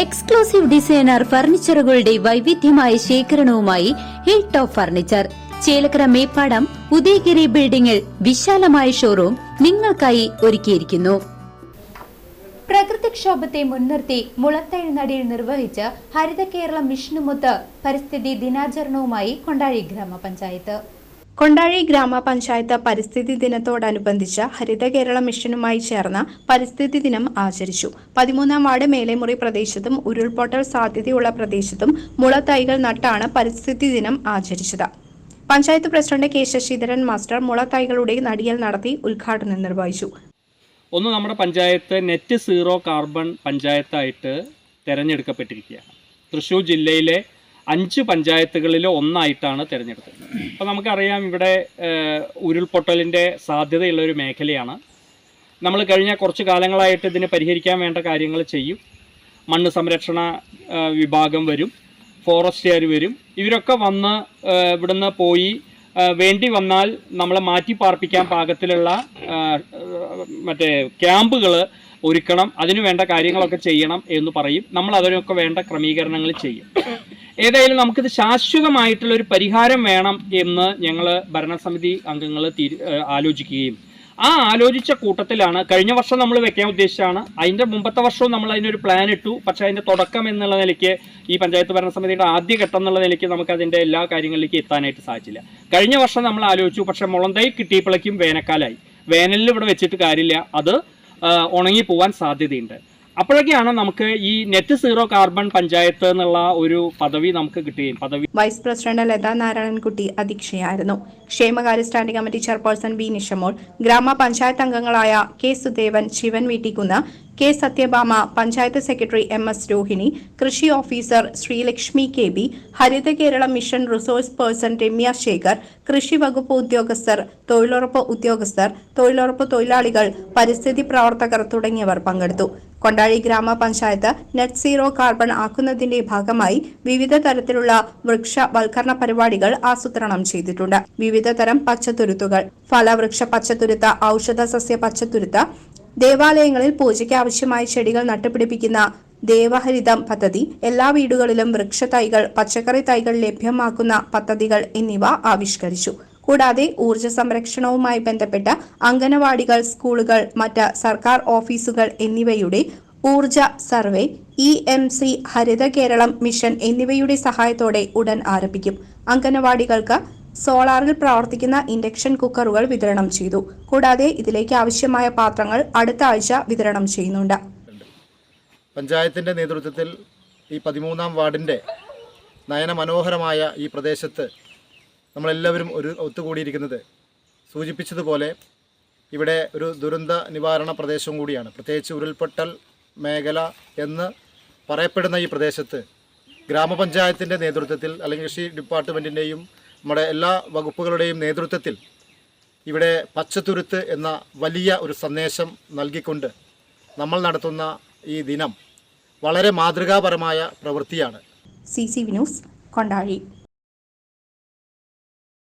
Exclusive designer ഫർണിച്ചറുകളുടെ വൈവിധ്യമായ ശേഖരണവുമായി hill top furniture Chelakkara Meppadam Udayagiri ബിൽഡിംഗിൽ വിശാലമായ ഷോറൂം നിങ്ങൾക്കായി ഒരുക്കിയിരിക്കുന്നു. പ്രകൃതിക്ഷോഭത്തെ മുൻനിർത്തി മുളത്തഴുനടിയിൽ നിർവഹിച്ച ഹരിത കേരളം മിഷനുമൊത്ത് പരിസ്ഥിതി ദിനാചരണവുമായി കൊണ്ടാഴി ഗ്രാമപഞ്ചായത്ത്. കൊണ്ടാഴി ഗ്രാമപഞ്ചായത്ത് പരിസ്ഥിതി ദിനത്തോടനുബന്ധിച്ച് ഹരിത കേരള മിഷനുമായി ചേർന്ന് പരിസ്ഥിതി ദിനം ആചരിച്ചു. പതിമൂന്നാം വാർഡ് മേലേമുറി പ്രദേശത്തും ഉരുൾപൊട്ടൽ സാധ്യതയുള്ള പ്രദേശത്തും മുളത്തൈകൾ നട്ടാണ് പരിസ്ഥിതി ദിനം ആചരിച്ചത്. Panchayat president K Sasidharan master മുളത്തൈകളുടെ നടിയൽ നടത്തി ഉദ്ഘാടനം നിർവഹിച്ചു. ഒന്ന് നമ്മുടെ പഞ്ചായത്ത് നെറ്റ് സീറോ കാർബൺ പഞ്ചായത്തായിട്ട് തിരഞ്ഞെടുക്കപ്പെട്ടിരിക്കുകയാണ്. തൃശ്ശൂർ ജില്ലയിലെ അഞ്ച് പഞ്ചായത്തുകളിൽ ഒന്നായിട്ടാണ് തിരഞ്ഞെടുത്തത്. അപ്പോൾ നമുക്കറിയാം ഇവിടെ ഉരുൾപൊട്ടലിന്റെ സാധ്യതയുള്ള ഒരു മേഖലയാണ്. നമ്മൾ കഴിഞ്ഞ കുറച്ച് കാലങ്ങളായിട്ട് ഇതിനെ പരിഹരിക്കാൻ വേണ്ട കാര്യങ്ങൾ ചെയ്യും. മണ്ണ് സംരക്ഷണ വിഭാഗം വരും ഫോറസ്റ്റുകാർ വരും. ഇവരൊക്കെ വന്ന് ഇവിടുന്ന് പോയി വേണ്ടി വന്നാൽ നമ്മളെ മാറ്റി പാർപ്പിക്കാൻ പാകത്തിലുള്ള മറ്റേ ക്യാമ്പുകൾ ഒരുക്കണം അതിനു വേണ്ട കാര്യങ്ങളൊക്കെ ചെയ്യണം എന്ന് പറയും. നമ്മൾ അതിനൊക്കെ വേണ്ട ക്രമീകരണങ്ങൾ ചെയ്യും. ഏതായാലും നമുക്കിത് ശാശ്വതമായിട്ടുള്ള ഒരു പരിഹാരം വേണം എന്ന് ഞങ്ങൾ ഭരണസമിതി അംഗങ്ങൾ ആലോചിക്കുകയും. ആ ആലോചിച്ച കൂട്ടത്തിലാണ് കഴിഞ്ഞ വർഷം നമ്മൾ വെക്കാൻ ഉദ്ദേശിച്ചാണ് അതിന്റെ മുമ്പത്തെ വർഷവും നമ്മൾ അതിനൊരു പ്ലാൻ ഇട്ടു. പക്ഷേ അതിന്റെ തുടക്കം എന്നുള്ള നിലയ്ക്ക് ഈ പഞ്ചായത്ത് ഭരണസമിതിയുടെ ആദ്യ ഘട്ടം എന്നുള്ള നിലയ്ക്ക് നമുക്ക് അതിന്റെ എല്ലാ കാര്യങ്ങളിലേക്ക് എത്താനായിട്ട് സാധിച്ചില്ല. കഴിഞ്ഞ വർഷം നമ്മൾ ആലോചിച്ചു. പക്ഷേ മുളന്തൈ കിട്ടിയപ്പോഴേക്കും വേനൽക്കാലായി. വേനലിൽ ഇവിടെ വെച്ചിട്ട് കാര്യമില്ല. അത് ഉണങ്ങി പോവാൻ സാധ്യതയുണ്ട്. അപ്പോഴൊക്കെയാണ് നമുക്ക് ഈ നെറ്റ് സീറോ കാർബൺ പഞ്ചായത്ത് എന്നുള്ള ഒരു പദവി നമുക്ക് കിട്ടുകയും. പദവി വൈസ് പ്രസിഡന്റ് ലതാ നാരായണൻകുട്ടി അധ്യക്ഷയായിരുന്നു. ക്ഷേമകാര്യ standing committee chairperson B Nishamol ഗ്രാമപഞ്ചായത്ത് അംഗങ്ങളായ K Sudevan Sivan Veettikkunnu K Sathyabhama panchayat secretary M S Rohini കൃഷി officer Sreelakshmi K B Haritha Keralam mission resource person Ramya Sekhar കൃഷി വകുപ്പ് ഉദ്യോഗസ്ഥർ തൊഴിലുറപ്പ് ഉദ്യോഗസ്ഥർ തൊഴിലുറപ്പ് തൊഴിലാളികൾ പരിസ്ഥിതി പ്രവർത്തകർ തുടങ്ങിയവർ പങ്കെടുത്തു. കൊണ്ടാഴി ഗ്രാമപഞ്ചായത്ത് നെറ്റ് സീറോ കാർബൺ ആക്കുന്നതിന്റെ ഭാഗമായി വിവിധ തരത്തിലുള്ള വൃക്ഷവൽക്കരണ പരിപാടികൾ ആസൂത്രണം ചെയ്തിട്ടുണ്ട്. വിവിധ തരം പച്ചത്തുരുത്തുകൾ ഫലവൃക്ഷ പച്ചത്തുരുത്ത ഔഷധ സസ്യ പച്ചത്തുരുത്ത ദേവാലയങ്ങളിൽ പൂജയ്ക്ക് ആവശ്യമായ ചെടികൾ നട്ടുപിടിപ്പിക്കുന്ന ദേവഹരിതം പദ്ധതി എല്ലാ വീടുകളിലും വൃക്ഷ തൈകൾ പച്ചക്കറി തൈകൾ ലഭ്യമാക്കുന്ന പദ്ധതികൾ എന്നിവ ആവിഷ്കരിച്ചു. കൂടാതെ ഊർജ സംരക്ഷണവുമായി ബന്ധപ്പെട്ട അംഗനവാടികൾ സ്കൂളുകൾ മറ്റ് സർക്കാർ ഓഫീസുകൾ എന്നിവയുടെ ഊർജ survey E M C Haritha Keralam mission എന്നിവയുടെ സഹായത്തോടെ ഉടൻ ആരംഭിക്കും. അംഗനവാടികൾക്ക് സോളാറിൽ പ്രവർത്തിക്കുന്ന ഇൻഡക്ഷൻ കുക്കറുകൾ വിതരണം ചെയ്തു. കൂടാതെ ഇതിലേക്ക് ആവശ്യമായ പാത്രങ്ങൾ അടുത്ത ആഴ്ച വിതരണം ചെയ്യുന്നുണ്ട്. പഞ്ചായത്തിന്റെ നേതൃത്വത്തിൽ ഈ പതിമൂന്നാം വാർഡിന്റെ നയനമനോഹരമായ ഈ പ്രദേശത്ത് നമ്മളെല്ലാവരും ഒരു ഒത്തുകൂടിയിരിക്കുന്നത്. സൂചിപ്പിച്ചതുപോലെ ഇവിടെ ഒരു ദുരന്ത നിവാരണ പ്രദേശവും കൂടിയാണ്. പ്രത്യേകിച്ച് ഉരുൾപൊട്ടൽ മേഖല എന്ന് പറയപ്പെടുന്ന ഈ പ്രദേശത്ത് ഗ്രാമപഞ്ചായത്തിന്റെ നേതൃത്വത്തിൽ അല്ലെങ്കിൽ കൃഷി ഡിപ്പാർട്ട്മെന്റിന്റെയും നമ്മുടെ എല്ലാ വകുപ്പുകളുടെയും നേതൃത്വത്തിൽ ഇവിടെ പച്ചത്തുരുത്ത് എന്ന വലിയ ഒരു സന്ദേശം നൽകിക്കൊണ്ട് നമ്മൾ നടത്തുന്ന ഈ ദിനം വളരെ മാതൃകാപരമായ പ്രവൃത്തിയാണ്. C C V news Kondazhy.